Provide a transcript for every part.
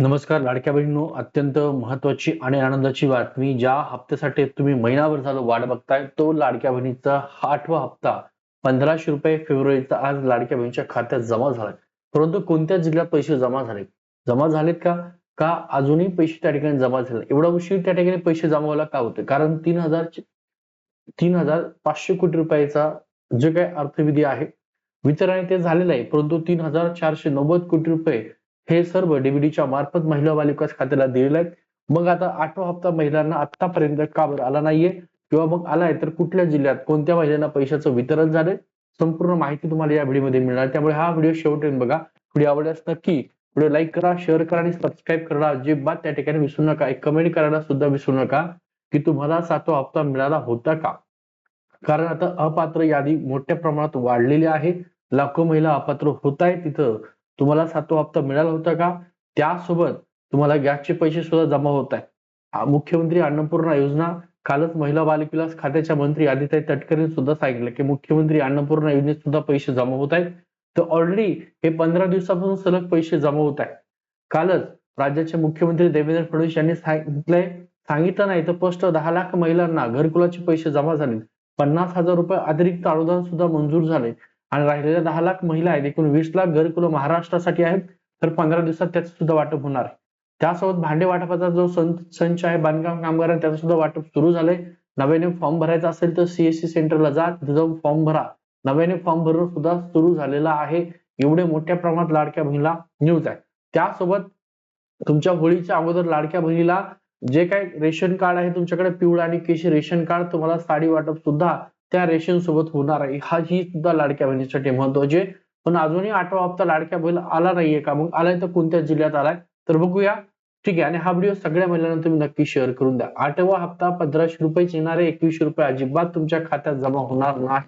नमस्कार लाडक्या बहिणीनो. अत्यंत महत्वाची आणि आनंदाची बातमी ज्या हप्त्यासाठी तुम्ही महिनाभर झालं वाट बघताय तो लाडक्या बहिणीचा आठवा हप्ता. पंधराशे रुपये फेब्रुवारीचा आज लाडक्या बहिणीच्या खात्यात जमा झालाय. परंतु कोणत्या जिल्ह्यात पैसे जमा झाले? जमा झालेत का? का अजूनही पैसे त्या ठिकाणी जमा झाले एवढा उशीर त्या ठिकाणी पैसे जमा व्हायला का होते कारण तीन हजार तीन हजार पाचशे कोटी रुपयाचा जे काही अर्थविधी आहे वितरण ते झालेलं आहे. परंतु तीन हजार चारशे नव्वद कोटी रुपये हे सर्व डीबीडीच्या मार्फत महिला बाल विकास खात्याला दिलेले आहेत. मग आता आठवा हप्ता महिलांना आतापर्यंत का बरं आला नाहीये? किंवा मग आलाय तर कुठल्या जिल्ह्यात कोणत्या महिलांना पैशाचं वितरण झालंय? संपूर्ण माहिती तुम्हाला या व्हिडिओमध्ये मिळणार. त्यामुळे हा व्हिडिओ शेवटेन बघा. व्हिडिओ आवडल्यास नक्की व्हिडिओ लाईक करा शेअर करा आणि सबस्क्राईब करा. अजिबात त्या ठिकाणी विसरू नका. एक कमेंट करायला सुद्धा विसरू नका की तुम्हाला सातवा हप्ता मिळाला होता का? कारण आता अपात्र यादी मोठ्या प्रमाणात वाढलेली आहे. लाखो महिला अपात्र होत आहेत तिथं तुम्हाला सातवा हप्ता मिळाला होता का? त्यासोबत तुम्हाला गॅसचे पैसे सुद्धा जमा होत आहे मुख्यमंत्री अन्नपूर्णा योजना कालच महिला बाल विकास खात्याच्या मंत्री आदित्य तटकरे सुद्धा सांगितलं की मुख्यमंत्री अन्नपूर्णा योजनेत सुद्धा पैसे जमा होत आहेत. तर ऑलरेडी हे पंधरा दिवसापासून सलग पैसे जमा होत आहेत. कालच राज्याचे मुख्यमंत्री देवेंद्र फडणवीस यांनी सांगितलंय सांगितलं नाही तर स्पष्ट दहा लाख महिलांना घरकुलाचे पैसे जमा झाले. पन्नास हजार रुपये अतिरिक्त अनुदान सुद्धा मंजूर झाले. आणि राहिलेल्या दहा लाख महिला आहेत एकूण वीस लाख घरकुल महाराष्ट्रासाठी आहेत तर पंधरा दिवसात त्याचं सुद्धा वाटप होणार आहे. त्यासोबत भांडे वाटपाचा जो संच आहे बांधकाम कामगारांना त्याचं सुद्धा वाटप सुरू झालंय. नव्याने फॉर्म भरायचा असेल तर सीएससी सेंटरला जा तिथे जाऊन फॉर्म भरा. नव्याने फॉर्म भरणं सुद्धा सुरू झालेला आहे. एवढे मोठ्या प्रमाणात लाडक्या बहिणीला न्यूज आहे. त्यासोबत तुमच्या होळीच्या अगोदर लाडक्या बहिणीला जे काही रेशन कार्ड आहे तुमच्याकडे पिवळा आणि केशी रेशन कार्ड तुम्हाला साडी वाटप सुद्धा त्या रेशन सोबत होणार आहे. हा ही सुद्धा लाडक्या बहिणीसाठी महत्त्वाचे पण अजूनही आठवा हप्ता लाडक्या बैल आला नाहीये का? मग आलाय तर कोणत्या जिल्ह्यात आलाय? तर बघूया. ठीक आहे. आणि हा व्हिडिओ सगळ्या महिलांना तुम्ही नक्की शेअर करून द्या. आठवा हप्ता पंधराशे रुपयाचे येणारे एकवीसशे रुपये अजिबात तुमच्या खात्यात जमा होणार नाही.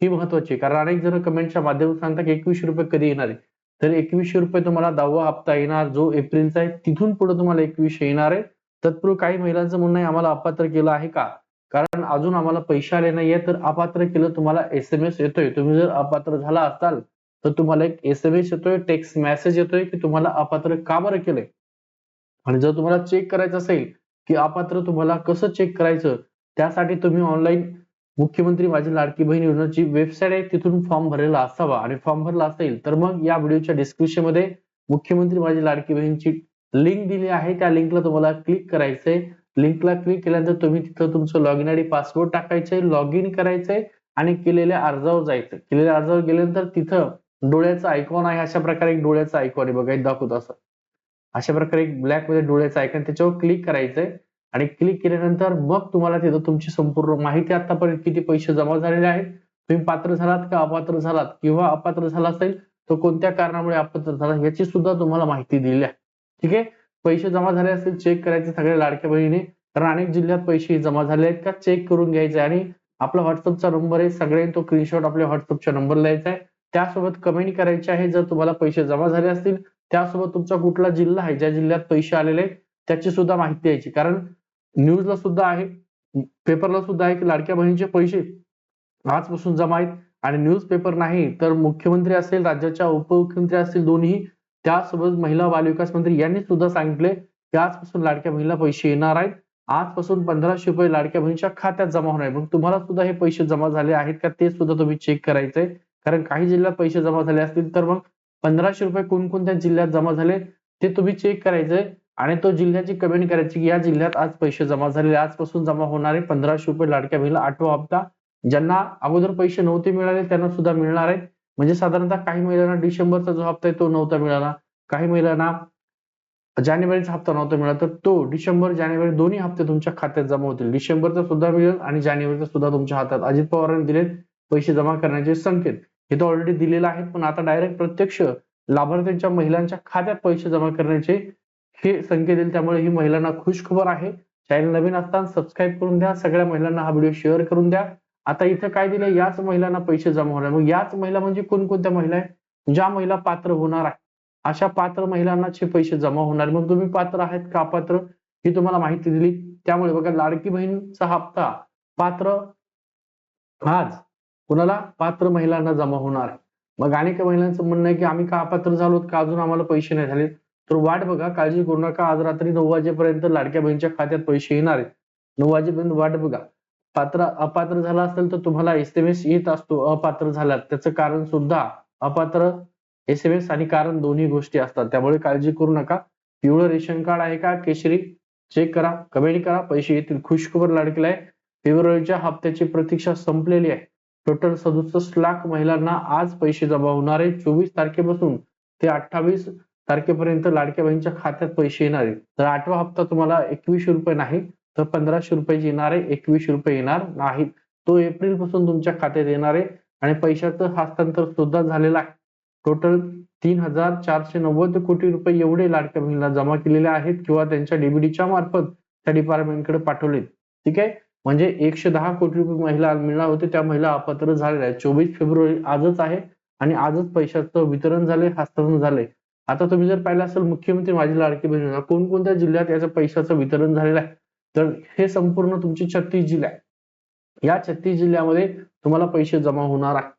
ही महत्वाची कारण अनेक जण कमेंटच्या माध्यमातून सांगतात की एकवीसशे रुपये कधी येणार आहे? तर एकवीसशे रुपये तुम्हाला दहावा हप्ता येणार. जो एप्रिलचा आहे तिथून पुढे तुम्हाला एकवीसशे येणार आहे. तत्पूर्वी काही महिलांचं म्हणणं आहे आम्हाला अपात्र केलं आहे का? कारण अजून आम्हाला पैसे आले नाहीये तर अपात्र केलं तुम्हाला एस एम एस येतोय. तुम्ही जर अपात्र झाला असाल तर तुम्हाला एक एस एम एस येतोय टेक्स्ट मेसेज येतोय की तुम्हाला अपात्र का बरं केलंय? आणि जर तुम्हाला चेक करायचं असेल की अपात्र तुम्हाला कसं चेक करायचं त्यासाठी तुम्ही ऑनलाईन मुख्यमंत्री माझी लाडकी बहीण योजनाची वेबसाईट आहे तिथून फॉर्म भरलेला असावा. आणि फॉर्म भरला असेल तर मग या व्हिडिओच्या डिस्क्रिप्शनमध्ये मुख्यमंत्री माझी लाडकी बहीणची लिंक दिली आहे. त्या लिंकला तुम्हाला क्लिक करायचंय. लिंकला क्लिक केल्यानंतर तुम्ही तिथं तुमचं लॉग इन आयडी पासवर्ड टाकायचंय लॉग इन करायचंय आणि केलेल्या अर्जावर जायचं. केलेल्या अर्जावर गेल्यानंतर तिथं डोळ्याचं आयकॉन आहे अशा प्रकारे एक डोळ्याचं आयकॉन आहे बघा दाखवत असं. अशा प्रकारे एक ब्लॅकमध्ये डोळ्याचं आयकॉन त्याच्यावर क्लिक करायचंय आणि क्लिक केल्यानंतर मग तुम्हाला तिथं तुमची संपूर्ण माहिती आतापर्यंत किती पैसे जमा झालेले आहेत तुम्ही पात्र झालात का अपात्र झालात किंवा अपात्र झाला असेल तर कोणत्या कारणामुळे अपात्र झाला याची सुद्धा तुम्हाला माहिती दिली आहे. ठीक आहे? पैसे जमा झाले असतील चेक करायचे सगळ्या लाडक्या बहिणी. कारण अनेक जिल्ह्यात पैसे जमा झाले आहेत का चेक करून घ्यायचे. आणि आपला व्हॉट्सअपचा नंबर आहे सगळ्यांनी तो स्क्रीनशॉट आपल्या व्हॉट्सअपच्या नंबरला द्यायचा आहे. त्यासोबत कमेंट करायचे आहे जर तुम्हाला पैसे जमा झाले असतील त्यासोबत तुमचा कुठला जिल्हा आहे ज्या जिल्ह्यात पैसे आलेले आहेत त्याची सुद्धा माहिती यायची कारण न्यूजला सुद्धा आहे पेपरला सुद्धा आहे की लाडक्या बहिणीचे पैसे आजपासून जमा आहेत. आणि न्यूज पेपर नाही तर मुख्यमंत्री असेल राज्याच्या उपमुख्यमंत्री असतील दोन्ही त्यासोबत महिला बालविकास मंत्री यांनी सुद्धा सांगितले की आजपासून लाडक्या बहिणीला पैसे येणार आहेत. आजपासून पंधराशे रुपये लाडक्या बहिणीच्या खात्यात जमा होणार आहे मग तुम्हाला सुद्धा हे पैसे जमा झाले आहेत का ते सुद्धा तुम्ही चेक करायचंय कारण काही जिल्ह्यात पैसे जमा झाले असतील तर मग पंधराशे रुपये कोणकोणत्या जिल्ह्यात जमा झाले ते तुम्ही चेक करायचंय आणि तो जिल्ह्याची कमेंट करायची की या जिल्ह्यात आज पैसे जमा झालेले आजपासून जमा होणारे पंधराशे रुपये लाडक्या बहिणीला आठवा हप्ता. ज्यांना अगोदर पैसे नव्हते मिळाले त्यांना सुद्धा मिळणार आहेत. म्हणजे साधारणतः काही महिलांना डिसेंबरचा जो हप्ता आहे तो नव्हता मिळाला. काही महिलांना जानेवारीचा हप्ता नव्हता मिळाला तर तो डिसेंबर जानेवारी दोन्ही हप्ते तुमच्या खात्यात जमा होतील. डिसेंबरचा सुद्धा मिळेल आणि जानेवारीचा सुद्धा तुमच्या हातात. अजित पवारांनी दिलेत पैसे जमा करण्याचे संकेत. हे तर ऑलरेडी दिलेले आहेत पण आता डायरेक्ट प्रत्यक्ष लाभार्थ्यांच्या महिलांच्या खात्यात पैसे जमा करण्याचे हे संकेत येईल. त्यामुळे ही महिलांना खुश खबर आहे. चॅनल नवीन असताना सबस्क्राईब करून द्या. सगळ्या महिलांना हा व्हिडिओ शेअर करून द्या. आता इथं काय दिलं याच महिलांना पैसे जमा होणार मग याच महिला म्हणजे कोणकोणत्या महिला आहे ज्या महिला पात्र होणार आहे अशा पात्र महिलांनाचे पैसे जमा होणार मग तुम्ही पात्र आहेत का पात्र ही तुम्हाला माहिती दिली. त्यामुळे बघा लाडकी बहीणचा हप्ता पात्र आज कुणाला? पात्र महिलांना जमा होणार आहे. मग अनेक महिलांचं म्हणणं आहे की आम्ही का पात्र झालो का अजून आम्हाला पैसे नाही झाले? तर वाट बघा. काळजी करू नका. आज रात्री नऊ वाजेपर्यंत लाडक्या बहिणीच्या खात्यात पैसे येणार आहेत. नऊ वाजेपर्यंत वाट बघा. पात्र अपात्र झाला असेल तर तुम्हाला एस एम एस येत असतो अपात्र झाला त्याचं कारण सुद्धा अपात्र एस एम एस आणि कारण दोन्ही गोष्टी असतात. त्यामुळे काळजी करू नका. पिवळं रेशन कार्ड आहे का? केशरी चेक करा. कमेंट करा. पैसे येतील. खुशखबर लाडकेला. आहे फेब्रुवारीच्या हप्त्याची प्रतीक्षा संपलेली आहे. टोटल सदुसष्ट लाख महिलांना आज पैसे जमा होणार आहे चोवीस तारखेपासून ते अठ्ठावीस तारखेपर्यंत लाडक्या बहिणीच्या खात्यात पैसे येणार आहेत. तर आठवा हप्ता तुम्हाला एकवीसशे रुपये नाही तर पंधराशे रुपये येणार आहे एकवीसशे रुपये येणार नाही तो एप्रिलपासून तुमच्या खात्यात येणार आहे आणि पैशाचं हस्तांतर सुद्धा झालेलं आहे. टोटल तीन हजार चारशे नव्वद कोटी रुपये एवढे लाडक्या बहिणीला जमा केलेले आहेत किंवा त्यांच्या डीबीडीच्या मार्फत त्या डिपार्टमेंटकडे पाठवलेत ठीक आहे? म्हणजे एकशे दहा कोटी रुपये महिला मिळणार होते त्या महिला अपात्र झालेल्या आहेत. चोवीस फेब्रुवारी आजच आहे आणि आजच पैशाचं वितरण झाले हस्तांतरण झाले आता तुम्ही जर पाहिलं असेल मुख्यमंत्री माझी लाडकी बहिणीला कोणकोणत्या जिल्ह्यात याचं पैशाचं वितरण झालेलं आहे? तर हे संपूर्ण तुमचे छत्तीस जिल्हे आहे. या छत्तीस जिल्ह्यामध्ये तुम्हाला पैसे जमा होणार आहे.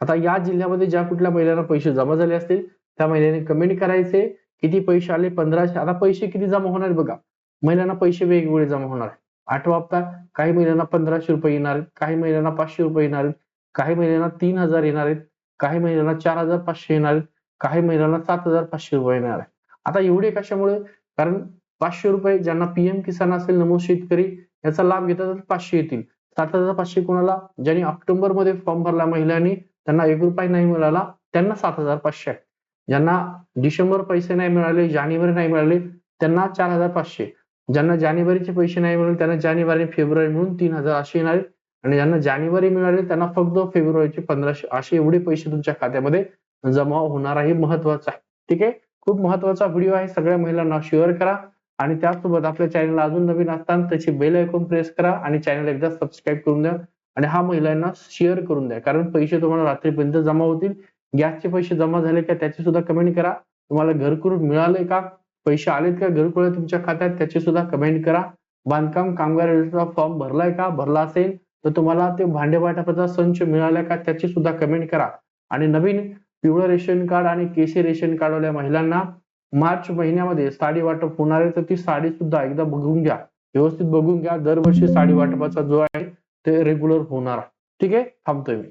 आता या जिल्ह्यामध्ये ज्या कुठल्या महिलांना पैसे जमा झाले असतील त्या महिलेने कमेंट करायचे किती पैसे आले? पंधराशे आता पैसे किती जमा होणार बघा. महिलांना पैसे वेगवेगळे जमा होणार आठवा हप्ता काही महिलांना पंधराशे रुपये येणार आहेत काही महिलांना पाचशे रुपये येणार आहेत काही महिलांना तीन हजार येणार आहेत काही महिलांना चार हजार पाचशे येणार आहेत काही महिलांना सात हजार पाचशे रुपये येणार आहे आता एवढे कशामुळे? कारण पाचशे रुपये ज्यांना पीएम किसान असेल नमो शेतकरी याचा लाभ घेतात पाचशे येतील. सात हजार पाचशे कोणाला? ज्यांनी ऑक्टोबरमध्ये फॉर्म भरला महिलांनी त्यांना एक रुपये नाही मिळाला त्यांना सात हजार पाचशे आहे ज्यांना डिसेंबर पैसे नाही मिळाले जानेवारी नाही मिळाले त्यांना चार हजार पाचशे. ज्यांना जानेवारीचे पैसे नाही मिळाले त्यांना जानेवारी फेब्रुवारी मिळून तीन हजार असे येणार आणि ज्यांना जानेवारी मिळाले त्यांना फक्त फेब्रुवारीचे पंधराशे असे एवढे पैसे तुमच्या खात्यामध्ये जमा होणार आहे. महत्वाचं आहे. ठीक आहे? खूप महत्त्वाचा व्हिडिओ आहे. सगळ्या महिलांना शेअर करा. आणि त्याचसोबत आपल्या चॅनलला अजून नवीन असताना त्याची बेल ऐकून प्रेस करा आणि चॅनल एकदा सबस्क्राईब करून द्या आणि हा महिलांना शेअर करून द्या. कारण पैसे तुम्हाला रात्रीपर्यंत जमा होतील. गॅसचे पैसे जमा झाले का त्याची सुद्धा कमेंट करा. तुम्हाला घरकुल मिळाले का? पैसे आलेत का घरकुळ तुमच्या खात्यात? त्याची सुद्धा कमेंट करा. बांधकाम कामगार योजनेचा फॉर्म भरलाय का? भरला असेल तर तुम्हाला ते भांडे वाटपाचा संच मिळाला का? त्याची सुद्धा कमेंट करा. आणि नवीन पिवळं रेशन कार्ड आणि केशरी रेशन कार्डवाल्या महिलांना मार्च महिन्यामध्ये साडी वाटप होणार आहे तर ती साडी सुद्धा एकदा बघून घ्या. व्यवस्थित बघून घ्या. दरवर्षी साडी वाटपाचा जो आहे ते रेग्युलर होणार. आहे ठीक आहे? थांबतोय मी.